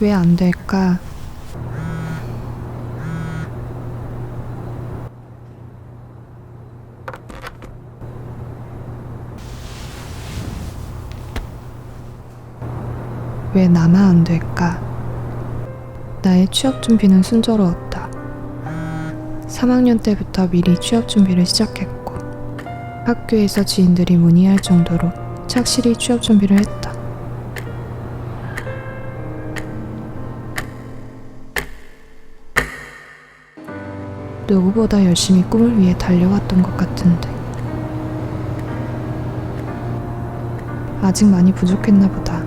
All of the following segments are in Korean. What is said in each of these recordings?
왜 안 될까? 왜 나만 안 될까? 나의 취업 준비는 순조로웠다. 3학년 때부터 미리 취업 준비를 시작했고, 학교에서 지인들이 문의할 정도로 착실히 취업 준비를 했다. 누구보다 열심히 꿈을 위해 달려왔던 것 같은데. 아직 많이 부족했나 보다.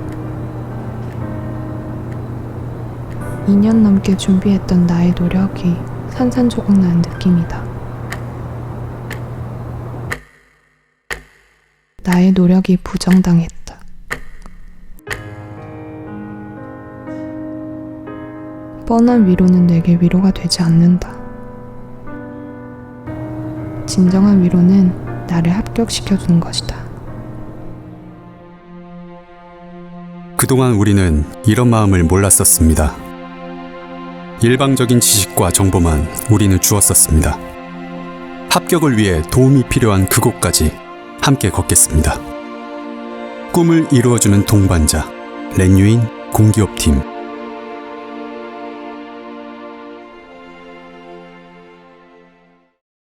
2년 넘게 준비했던 나의 노력이 산산조각 난 느낌이다. 나의 노력이 부정당했다. 뻔한 위로는 내게 위로가 되지 않는다. 진정한 위로는 나를 합격시켜주는 것이다. 그동안 우리는 이런 마음을 몰랐었습니다. 일방적인 지식과 정보만 우리는 주었었습니다. 합격을 위해 도움이 필요한 그곳까지 함께 걷겠습니다. 꿈을 이루어주는 동반자, 렌유인 공기업팀